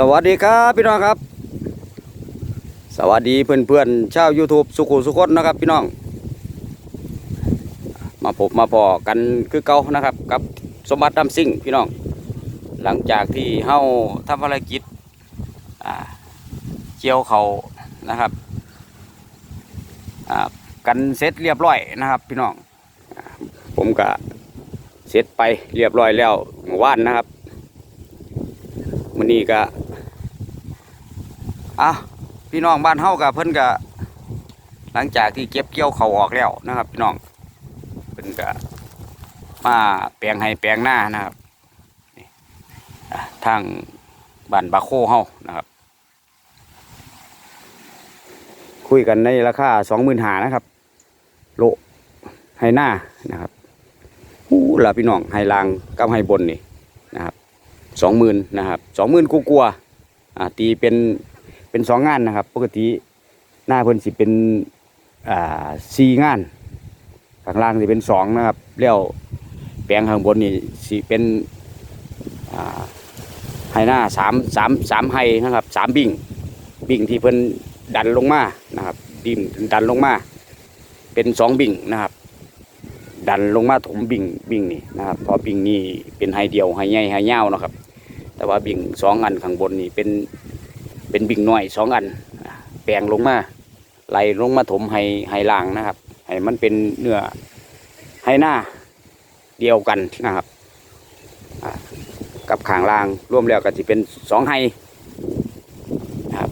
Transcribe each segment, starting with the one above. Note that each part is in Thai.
สวัสดีครับพี่น้องครับ สวัสดีเพื่อนเพื่อนๆชาว YouTube สุขุสุขนนะครับ พี่น้อง มาพบมาพอกันคือเก่านะครับ กับสมบัติดำซิ่งพี่น้อง หลังจากที่เฮาทำภารกิจเกี่ยวเขานะครับกันเสร็จเรียบร้อยนะครับ พี่น้องอผมก็เสร็จไปเรียบร้อยแล้ววานนะครับมันนี้ก็ อะพี่น้องบ้านเฮากับเพิ่นก็หลังจากที่เก็บเกี่ยวเขาออกแล้วนะครับ พี่น้องเพิ่นก็มาแปลงให้แปลงหน้านะครับทางบ้านบาโคเฮานะครับ คุยกันในราคาสองหมื่นหานะครับ โลให้หน้านะครับอู้ล่ะพี่น้องให้ลางกับให้บนนี่นะครับสองหมื่นนะครับสองหมื่นกูกลัวอ่าตีเป็น เป็นสองงานนะครับ ปกติหน้าเพิ่นสิเป็นอ่าสี่งานข้างล่างสิเป็นสองนะครับแล้วแปลงข้างบนนี่สิเป็นอ่าไฮหน้าสามสามสามไฮนะครับสามบิ่งบิ่งที่เพิ่นดันลงมานะครับดิ่งดันลงมา เป็นสองบิ่งนะครับ ดันลงมาถมบิ่งบิ่งนี่นะครับเพอบิ่งนี่เป็นไฮเดียวไฮใหญ่ไฮยานะครับ แต่ว่าบิ่งสองอันข้างบนนี่เป็น เป็นบิ่งน้อยสองอัน แปลงลงมาไหลลงมาถมไฮไฮล่างนะครับให้มันเป็นเนื้อไฮหน้าเดียวกันนะครับกับขางล่างร่วมแล้วก็จะเป็นสองไฮนะครับ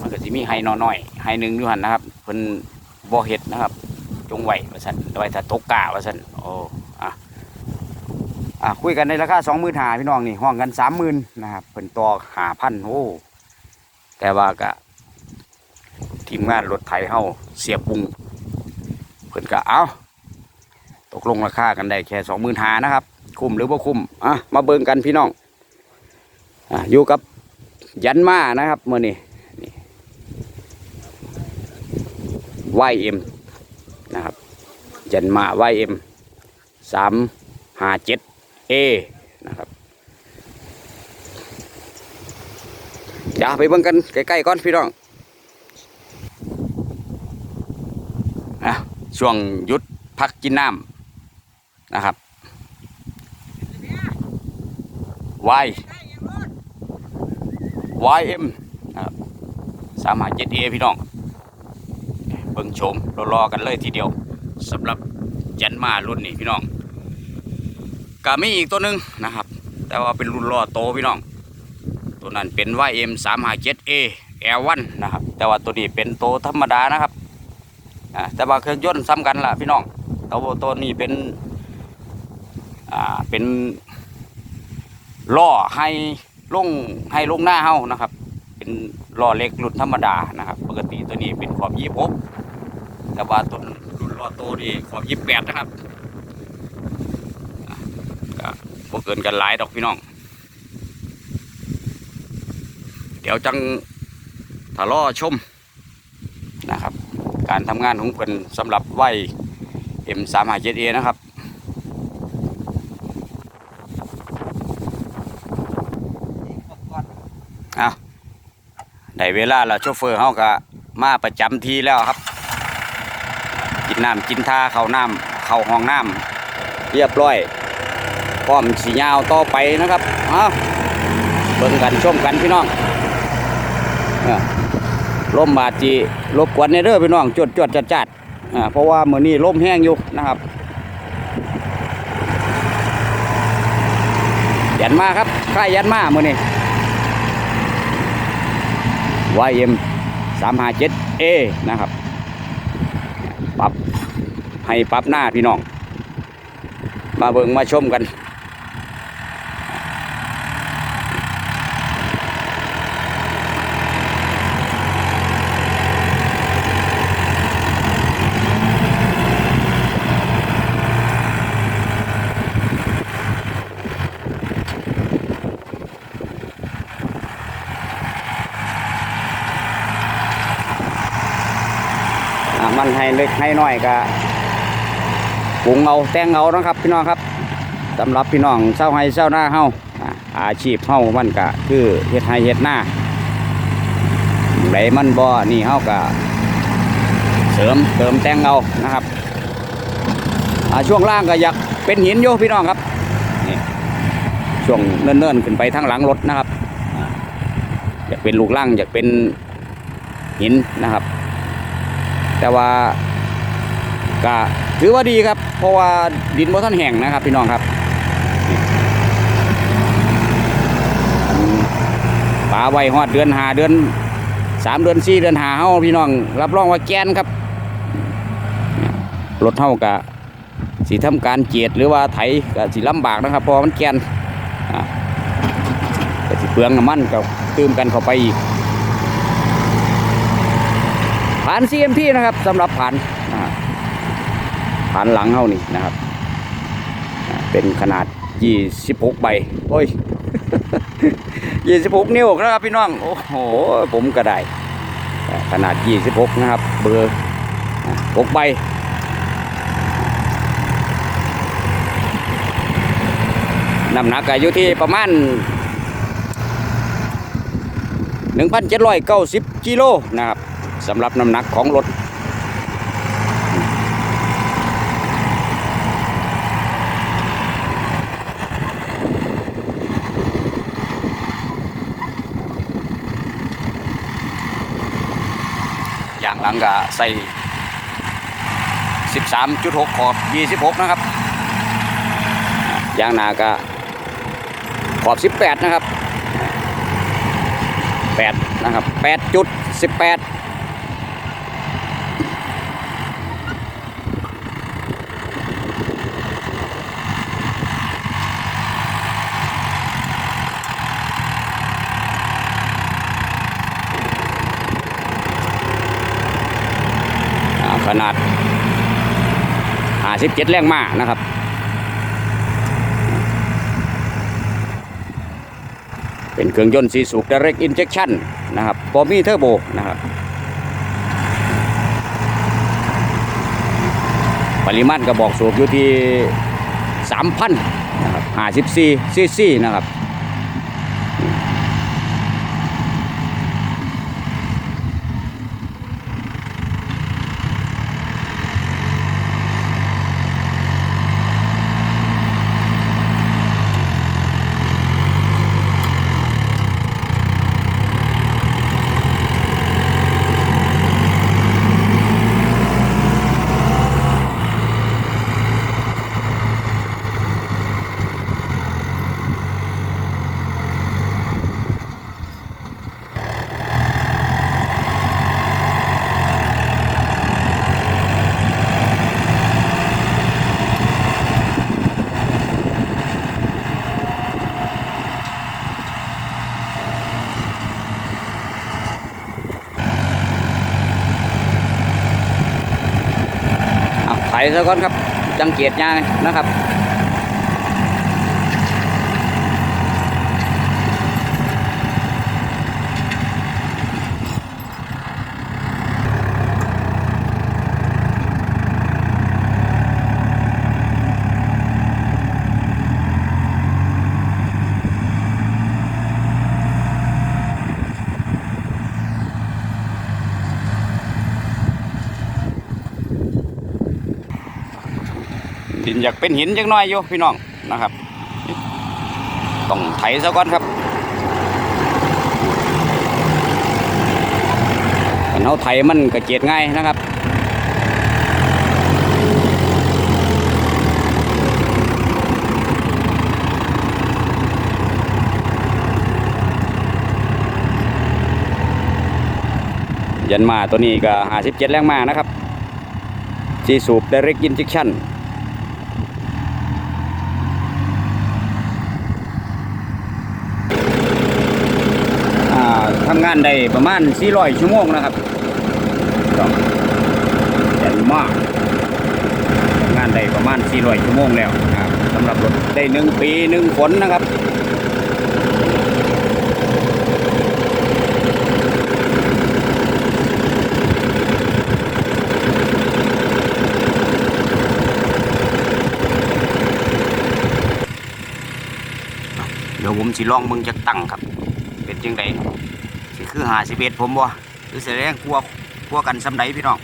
มันก็จะมีไฮน้อยๆไฮหนึ่งอยู่หันนะครับเพิ่นบ่อเฮ็ดนะครับ จงไหวว่าสันไว้ถ้าตกกาว่าสันโอ้ อะอะคุยกันในราคาสองหมื่นหาพี่น้องนี่ห้องกันสามหมื่นนะครับเป็นต่อหาพันโอ้แต่ว่าก็ทีมงานรถไถเฮาเสียบปุงเพิ่นก็เอาตกลงราคากันได้แค่สองหมื่นหานะครับ คุ้มหรือว่าคุ้มอะมาเบิ่งกันพี่น้องอะอยู่กับยันมานะครับเมื่อนี้นี่ YM นะครับยันมา YM สามห้าเจ็ด A นะครับอย่าไปเบิ่งกันใกล้ๆก่อนพี่น้องนะช่วงหยุดพักกินน้ำนะครับ Y YM นะครับสามห้าเจ็ด A พี่น้อง เบิ่งชมรอๆกันเลยทีเดียวสำหรับยันมารุ่นนี้พี่น้อง ก็มีอีกตัวหนึ่งนะครับ แต่ว่าเป็นรุ่นล้อโตพี่น้อง ตัวนั้นเป็น YM 3 5 7 A L1 นะครับ แต่ว่าตัวนี้เป็นโตธรรมดานะครับแต่ว่าเครื่องยนต์ซ้ำกันล่ะพี่น้องแต่ว่าตัวนี้เป็นอ่าเป็นล้อให้ลงให้ลงหน้าเฮานะครับ เป็นล้อเล็กรุ่นธรรมดานะครับ ปกติตัวนี้เป็นขอบยี่หกแต่ว่าตัวรุ่นล้อโตนี่ขอบยี่แปดนะครับอะก็ บ่เกินกันหลายดอกพี่น้อง เดี๋ยวจังถ้ารอชมนะครับ การทำงานของเพิ่นสำหรับไว้ M357A นะครับอะได้เวลาแล้วโชเฟอร์เฮาก็มาประจำทีแล้วครับ กินน้ำกินท่าเข้าน้ำเข้าห้องน้ำเรียบร้อย พร้อมสียาวต่อไปนะครับเอาเบิ่งกันชมกันพี่น้องอ่มบาดจีรบกวนในเด้อพี่น้องจดจดจัดจัดอ่าเพราะว่ามื้อนี้ลมแห้งอยู่นะครับยันมาครับค่ายยันมามื้อนี้ YM 357A นะครับปรับให้ปรับหน้าพี่น้อง มาเบิ่งมาชมกัน มันให้เล็กให้น้อยก็ปรุงเอาแต่งเอานะครับ พี่น้องครับสำหรับพี่น้องเศร้าให้เศร้าหน้าเฮาอาอาชีพเฮามันก็คือเฮ็ดไร่เฮ็ดหน้าไหนมันบ่นี่เฮาก็เสริมเติมแต่งเอานะครับช่วงล่างก็อยากเป็นหินอยู่พี่น้องครับนี่ช่วงเนิ่นๆขึ้นไปทางหลังรถนะครับอยากเป็นลูกล่างอยากเป็นหินนะครับ แต่ว่าก็ถือว่าดีครับ เพราะว่าดินบ่ทันแห้งนะครับ พี่น้องครับป่าไว้ฮอดเดือนหาเดือนสามเดือนสี่เดือนหาเฮาพี่น้อง รับรองว่าแกนครับรถเฮากะสิทำการเจียดหรือว่าไถก็สิลำบากนะครับเพอมันแกนอ่าก็สิเปลืองน้ำมันก็ตืมกันเข้าไปอีก ผ่าน CMP นะครับสำหรับผ่านผ่านหลังเฮานี่นะครับ เป็นขนาด 26 ใบ โอ้ยยี่สิบหกนิ้วนะครับพี่น้อง โอ้โห ผมก็ได้ ขนาดยี่สิบหกนะครับ เบอร์หกใบน้ำหนักก็อยู่ที่ประมาณหนึ่งพันเจ็ดร้อยเก้าสิบกิโลนะครับ สำหรับน้ำหนักของรถอย่างหลังก็ใส่ 13.6 ขอบ 26 นะครับ อย่างหน้าก็ขอบ 18 นะครับ 8 นะครับ 8 จุด 18 อ่าข นาด57แรงม้านะครับเป็นเครื่องยนต์สีสูบ direct injection นะครับบอมีเทอร์โบนะครับ ปริมาณกระบอกสูบอยู่ที่ 3,000นะครับ54ซีซีนะครับ ซะก่อนครับจังเกียดยางนะครับ อยากเป็นหินจังน้อยอยู่พี่น้องนะครับ ต้องไถซะก่อนครับเอาไถมันกระเจียดง่ายนะครับยันมาตัวนี้ก็ 57 แรงมานะครับที่สูบ direct injection อ่า ทำงานได้ประมาณ 400 ชั่วโมงนะครับต้องยันมากทำงานได้ประมาณ 400 ชั่วโมงแล้วนะครับสำหรับรถได้หนึ่งปีหนึ่งฝนนะครับเดี๋ยวผมสิลองมึงจะตั้งครับ เป็นจังไดสิ คือหาสิบเอ็ดผมบ่หรือแสดงกลัวกลัวกันสำไดพี่น้อง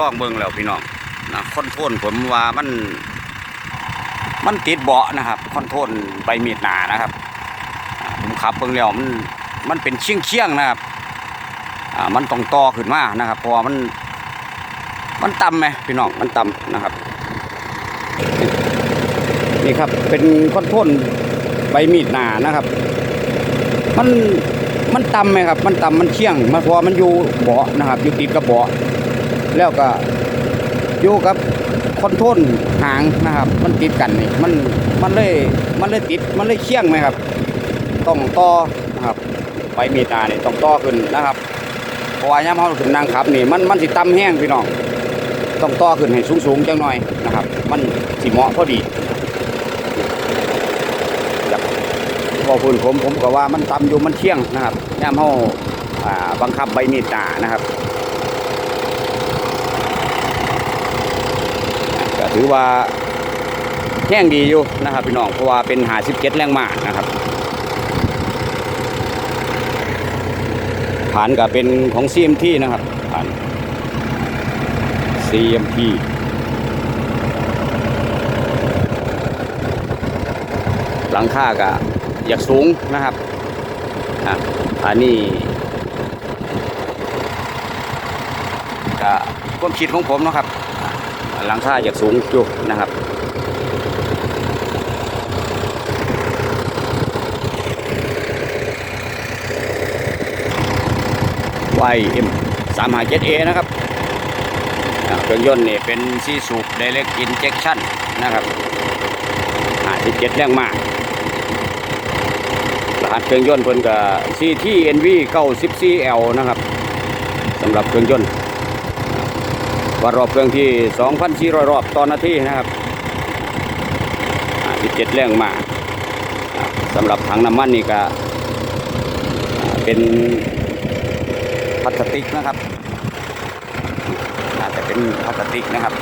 ลองเบิ่งแล้วพี่น้องนะคอนโทรลผมว่ามันมันติดเบาะนะครับคอนโทรลใบมีดหนานะครับผมขับเบิ่งแล้วมันมันเป็นเชียงเชียงนะครับอ่ามันต้องต่อขึ้นมานะครับเพราะมัน มันต่ำไหมพี่น้องมันต่ำนะครับ นี่ครับเป็นคอนโทรลใบมีดหนานะครับ มันมันต่ำไหมครับ มันต่ำมันเชี่ยงมันเพราะมันอยู่เบาะนะครับอยู่ติดกับเบาะ แล้วก็อยู่กับคอนโทรลหางนะครับ มันติดกันนี่มันมันเลยมันเลยติดมันเลยเชี่ยงไหมครับ ต้องต่อนะครับใบมีดหนานี่ต้องต่อขึ้นนะครับเพราะว่าย่ามเขาขึ้นนางขับนี่มันมันสิต่ำแห้งพี่น้องต้องต่อขึ้นให้สูงๆจังหน่อยนะครับ มันสิเหมาะพอดีพอพื้นผมผมก็ว่ามันต่ำอยู่มันเที่ยงนะครับย่ามเฮาอ่าบังคับใบมีดหนานะครับ ถือว่าแห้งดีอยู่นะครับพี่น้องเพราะว่าเป็นหาสิบเจ็ดแรงม้านะครับฐานก็เป็นของ CMT นะครับฐาน CMT หลังคาก็อยากสูงนะครับอะอันนี้ก็ความคิดของผมนะครับ หลังคาอยากสูงอยู่นะครับ YM 3 5 7 A นะครับเครื่องยนต์นี่เป็นซีสูบ direct injection นะครับ57แรงมากรหัสเครื่องยนต์เพิ่นก็ CT NV 94L นะครับสำหรับเครื่องยนต์ วัดรอบเครื่องที่ 2,400 รอบต่อนาทีนะครับ57แรงมากอ่าสำหรับถังน้ำมันนี่ก็เป็นพลาสติกนะครับน่าจะเป็นพลาสติกนะครับ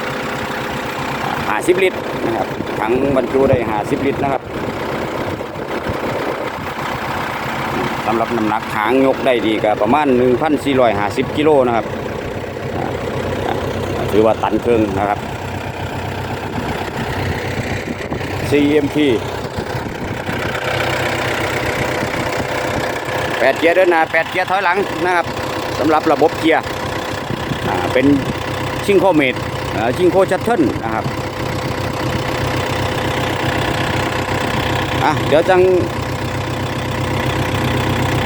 หาสิบลิตรนะครับถังบรรจุได้หาสิบลิตรนะครับสำหรับน้ำหนักหางยกได้ดีก็ประมาณ 1,450 กิโลนะครับ รือว่าตันครึ่งนะครับ CMP แปดเกียร์เดินหน้าแปดเกียร์ถอยหลังนะครับสำหรับระบบเกียร์เป็นชิงโคเมดชิงโคชัตเทิลนะครับอะเดี๋ยวจัง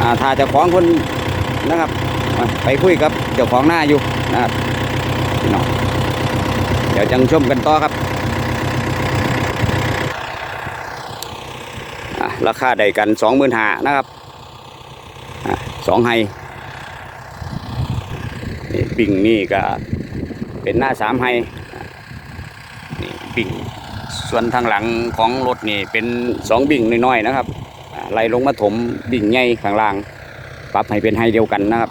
อ่าถ้าเจ้าของคนนะครับ ไปคุยกับเจ้าของหน้าอยู่นะครับ ดี๋ยวจังชมกันต่อครับ ราคาใดกันสองหมื่นหานะครับสองไฮนี่ปิ่งนี่ก็เป็นหน้าสามไฮนี่ปิ่งส่วนทางหลังของรถนี่เป็นสองบิ่งน้อยๆนะครับอ่าไล่ลงมาถมบิ่งใหญ่ข้างล่าง ปรับให้เป็นไฮเดียวกันนะครับ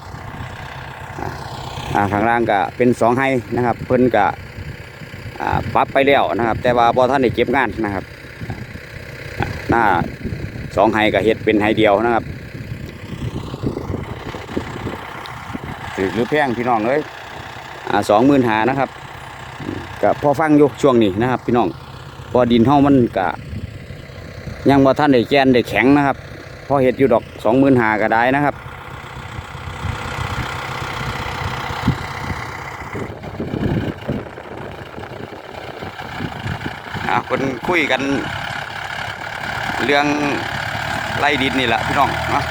ข้างล่างก็เป็นสองไฮนะครับ เพิ่นก็ ปรับไปแล้วนะครับ แต่ว่าพอท่านได้เก็บงานนะครับ หน้าสองไฮก็เฮ็ดเป็นไฮเดียวนะครับถือหรือแพงพี่น้องเลยสองหมื่นหานะครับก็พอฟังอยู่ช่วงนี้นะครับ พี่น้องพอดินเฮามันกะยังบ่ท่านได้แกนได้แข็งนะครับพอเห็ดอยู่ดอกสองหมื่นหาก็ได้นะครับ คนคุยกัน เรื่องไล่ดินนี่แหละพี่น้องนะ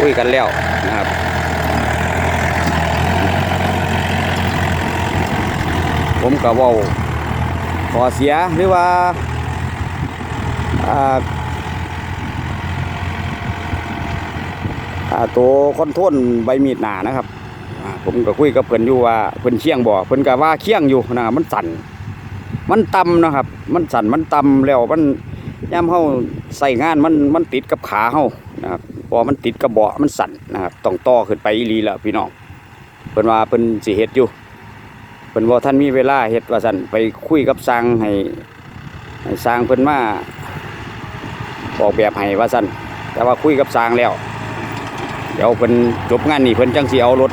คุยกันแล้วนะครับผมก็เว่าขอเสียหรือว่าอ่าตัวคอนทรลใบมีดหนานะครับ ผมก็คุยกับเพิ่อนอยู่ว่าเพิ่อนเคียงบ่เพิ่อนก็ว่าเคียงอยู่นะมันสั่น มันต่ำนะครับ มันสั่นมันต่ำแล้วมันย่ำเฮาใส่งานมันมันติดกับขาเฮานะครับพอมันติดกับเบาะมันสั่นนะครับต้องต่อขึ้นไปอีหลีแล้วพี่น้องเพิ่นว่าเพิ่นสิเฮ็ดอยู่เพิ่นว่าท่านมีเวลาเฮ็ดว่าซั่นไปคุยกับสร้างให้ให้สร้างเพิ่นมาออกแบบให้ว่าซั่นแต่ว่าคุยกับสร้างแล้ว เดี๋ยวเพิ่นจบงานนี่เพิ่นจังสิเอารถ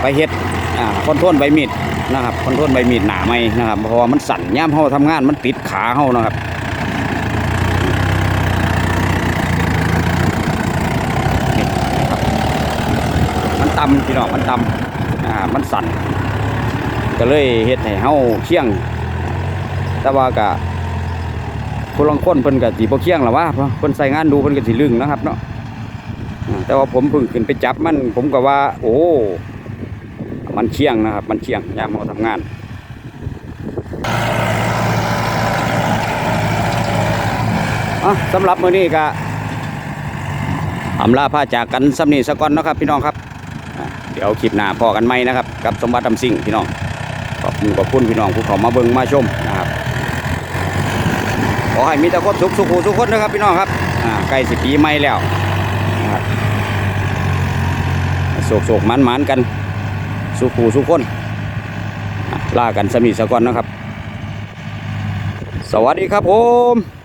ไปเฮ็ดอ่าคอนโทรลใบมีด นะครับคอนโทรลใบมีดหนาไหมนะครับเพราะว่ามันสั่นย่มเฮาทำงานมันติดขาเฮานะครับมันต่ำพี่น้องมันต่ำอ่ามันสั่นก็เลยเฮ็ดให้เฮาเคียง แต่ว่าก็คนลางคนเพิ่นก็สิบ่เคียงหรอวะเพราะเพิ่นใส่งานดูเพิ่นก็สิลึงนะครับเนาะแต่ว่าผมเพิ่งขึ้นไปจับมันผมก็ว่า โอ้ มันเคียงนะครับ มันเคียงยามเฮาทำงานอะสำหรับมื้อนี้ก็อำลาพาจากกันสำนี้ซะก่อนนะครับ พี่น้องครับ เดี๋ยวคลิปหน้าพอกันไหมนะครับ กับสมบัติดำสิ่งพี่น้องขอบคุณขอบคุณพี่น้องผู้เขามาเบิ่งมาชมนะครับขอให้มีแต่ความสุขสุขสุขคนนะครับ พี่น้องครับใกล้สิปีใหม่แล้วนะครับโศกโศกมันมันๆกัน สุขูสุขคนล่ากันสมีสะก่อนนะครับ สวัสดีครับผม